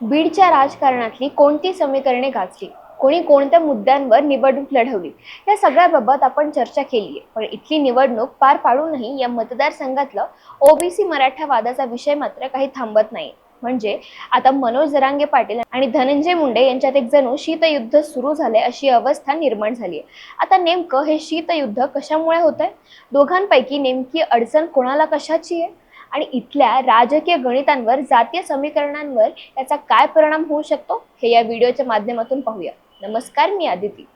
बीडच्या राजकारणातली कोणती समीकरणे गाजली? कोणी कोणत्या मुद्द्यांवर निवडणूक लढवली? या सगळ्याबाबत आपण चर्चा केली आहे पण इथली निवडणूक पार पाडूनही या मतदारसंघातलं ओबीसी मराठा वादाचा विषय मात्र काही थांबत नाही. म्हणजे आता मनोज जरांगे पाटील आणि धनंजय मुंडे यांच्यात एक जणू शीतयुद्ध सुरू झाले अशी अवस्था निर्माण झाली आहे आता नेमकं हे शीतयुद्ध कशामुळे होत आहे दोघांपैकी नेमकी अडचण कोणाला कशाची आहे आणि इथल्या राजकीय गणितांवर जातीय समीकरणांवर याचा काय परिणाम होऊ शकतो हे या व्हिडिओच्या माध्यमातून पाहूया. नमस्कार मी आदिती.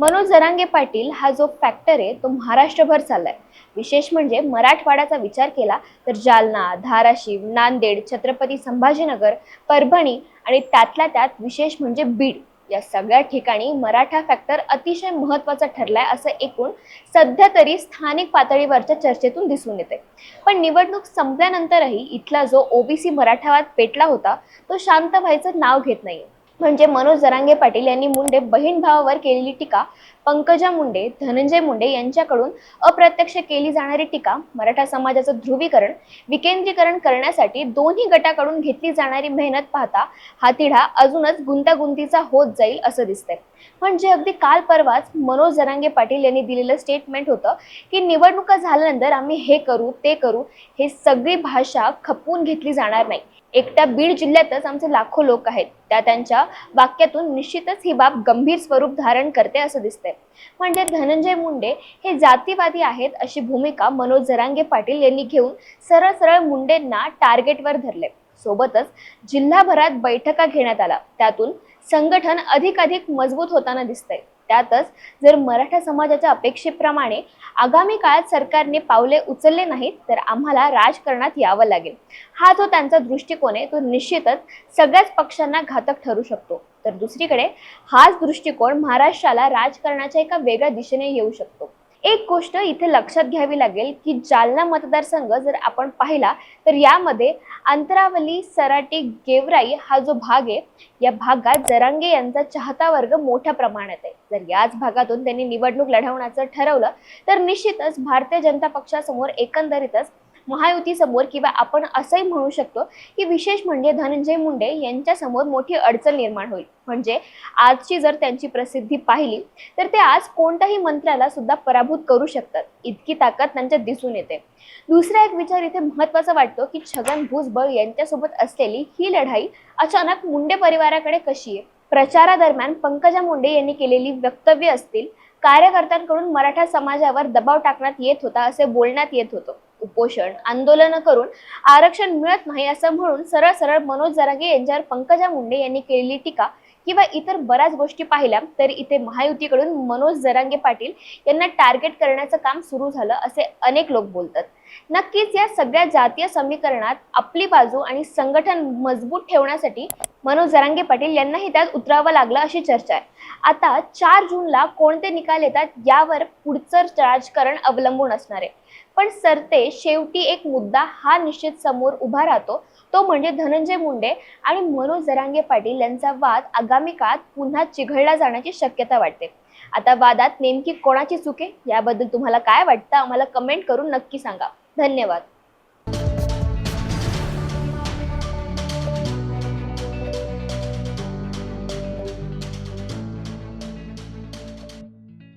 मनोज जरांगे पाटील हा जो फॅक्टर आहे तो महाराष्ट्रभर चाललाय. विशेष म्हणजे मराठवाड्याचा विचार केला तर जालना धाराशिव नांदेड छत्रपती संभाजीनगर परभणी आणि त्यातल्या त्यात विशेष म्हणजे बीड. या सगळ्या ठिकाणी मराठा फॅक्टर अतिशय महत्त्वाचा ठरलाय असं एकूण सध्या तरी स्थानिक पातळीवरच्या चर्चेतून दिसून येते पण निवडणूक संपल्यानंतरही इथला जो ओबीसी मराठावाद पेटला होता तो शांत व्हायचं नाव घेत नाहीये. म्हणजे मनोज जरांगे पाटील यांनी मुंडे बहीण भावावर केलेली टीका पंकजा मुंडे धनंजय मुंडे यांच्याकडून अप्रत्यक्ष केली जाणारी टीका मराठा समाजाचं ध्रुवीकरण विकेंद्रीकरण करण्यासाठी दोन्ही गटाकडून घेतली जाणारी मेहनत पाहता हा तिढा अजूनच गुंतागुंतीचा होत जाईल असं दिसतंय. म्हणजे अगदी काल परवाच मनोज जरांगे पाटील यांनी दिलेलं स्टेटमेंट होतं की निवडणुका झाल्यानंतर आम्ही हे करू ते करू हे सगळी भाषा खपवून घेतली जाणार नाही. एकट्या बीड जिल्ह्यातच आमचे लाखो लोक आहेत. त्या त्यांच्या वाक्यातून निश्चितच ही बाब गंभीर स्वरूप धारण करते असं दिसतंय. म्हणजे धनंजय मुंडे हे जातीवादी आहेत अशी भूमिका मनोज जरांगे पाटील यांनी घेऊन सरळ सरळ मुंडेंना टार्गेटवर धरले. सोबतच जिल्हाभरात बैठका घेण्यात आला त्यातून संघटन अधिकाधिक मजबूत होताना दिसतंय. त्यातच जर मराठा समाजाच्या अपेक्षेप्रमाणे आगामी काळात सरकारने पावले उचलले नाहीत तर आम्हाला राजकारणात यावं लागेल. हा जो त्यांचा दृष्टिकोन आहे तो निश्चितच सगळ्याच पक्षांना घातक ठरू शकतो. तर दुसरीकडे हाच दृष्टिकोन महाराष्ट्राला राजकारणाच्या एका वेगळ्या दिशेने येऊ शकतो. एक गोष्ट इथे लक्षात घ्यावी लागेल की जालना मतदारसंघ जर आपण पाहिला तर यामध्ये अंतरावली सराटी गेवराई हा जो भाग आहे या भागात जरांगे यांचा चाहता वर्ग मोठ्या प्रमाणात आहे. जर याच भागातून त्यांनी निवडणूक लढवण्याचं ठरवलं तर निश्चितच भारतीय जनता पक्षासमोर एकंदरीतच महायुतीसमोर किंवा आपण असंही म्हणू शकतो की विशेष म्हणजे धनंजय मुंडे यांच्यासमोर मोठी अडचण निर्माण होईल. म्हणजे आजची जर त्यांची प्रसिद्धी पाहिली तर ते आज कोणत्याही मंत्र्याला सुद्धा पराभूत करू शकतात. इतकी ताकद त्यांच्यात दिसून येते. दुसरा एक विचार इथे महत्त्वाचा वाटतो की छगन भुजबळ यांच्यासोबत असलेली ही लढाई अचानक मुंडे परिवाराकडे कशी आहे? प्रचारादरम्यान पंकजा मुंडे यांनी केलेली वक्तव्य असतील कार्यकर्त्यांकडून मराठा समाजावर दबाव टाकण्यात येत होता असे बोलण्यात येत होतं. उपोषण आंदोलन करून आरक्षण मिळत नाही असं म्हणून सरळ सरळ मनोज जरांगे यांच्यावर पंकजा मुंडे यांनी केलेली टीका किंवा इतर बऱ्याच गोष्टी पाहिल्या तर इथे महायुतीकडून मनोज जरांगे पाटील यांना टार्गेट करण्याचं काम सुरू झालं असे अनेक लोक बोलतात. नक्कीच या सगळ्या जातीय समीकरणात आपली बाजू आणि संघटन मजबूत ठेवण्यासाठी मनोज जरांगे पाटील यांनाही त्यात उतरावं लागलं अशी चर्चा आहे. आता चार जूनला कोणते निकाल येतात यावर पुढचं राजकारण अवलंबून असणार आहे. पण सरते शेवटी एक मुद्दा हा निश्चित समोर उभा राहतो. तो म्हणजे धनंजय मुंडे आणि मनोज जरांगे पाटील यांचा वाद आगामी काळात पुन्हा चिघळला जाण्याची शक्यता वाटते. आता वादात नेमकी कोणाची चुके याबद्दल तुम्हाला काय वाटतं? आम्हाला कमेंट करून नक्की सांगा. धन्यवाद.